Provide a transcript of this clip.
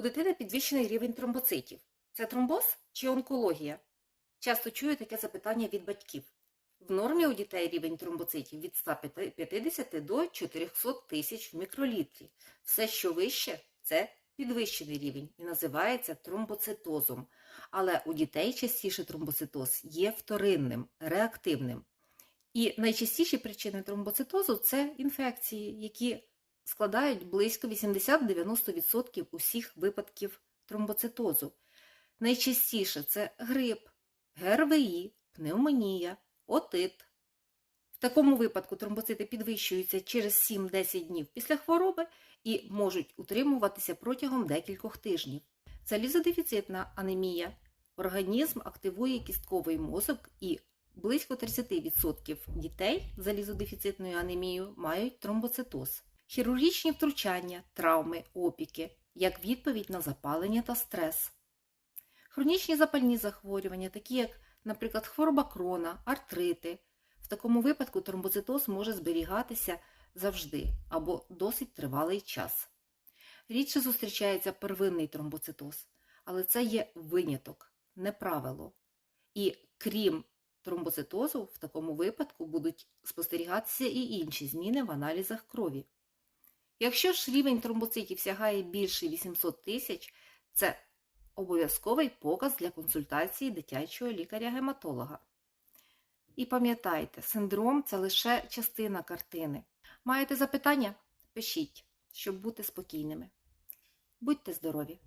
У дитини підвищений рівень тромбоцитів. Це тромбоз чи онкологія? Часто чую таке запитання від батьків. В нормі у дітей рівень тромбоцитів від 150 до 400 тисяч в мікролітрі. Все, що вище, це підвищений рівень і називається тромбоцитозом. Але у дітей частіше тромбоцитоз є вторинним, реактивним. І найчастіші причини тромбоцитозу це інфекції, які складають близько 80-90% усіх випадків тромбоцитозу. Найчастіше це грип, ГРВІ, пневмонія, отит. В такому випадку тромбоцити підвищуються через 7-10 днів після хвороби і можуть утримуватися протягом декількох тижнів. Залізодефіцитна анемія. Організм активує кістковий мозок і близько 30% дітей з залізодефіцитною анемією мають тромбоцитоз. Хірургічні втручання, травми, опіки, як відповідь на запалення та стрес. Хронічні запальні захворювання, такі як, наприклад, хвороба крона, артрити. В такому випадку тромбоцитоз може зберігатися завжди або досить тривалий час. Рідше зустрічається первинний тромбоцитоз, але це є виняток, не правило. І крім тромбоцитозу, в такому випадку будуть спостерігатися і інші зміни в аналізах крові. Якщо ж рівень тромбоцитів сягає більше 800 тисяч, це обов'язковий показ для консультації дитячого лікаря-гематолога. І пам'ятайте, синдром це лише частина картини. Маєте запитання? Пишіть, щоб бути спокійними. Будьте здорові!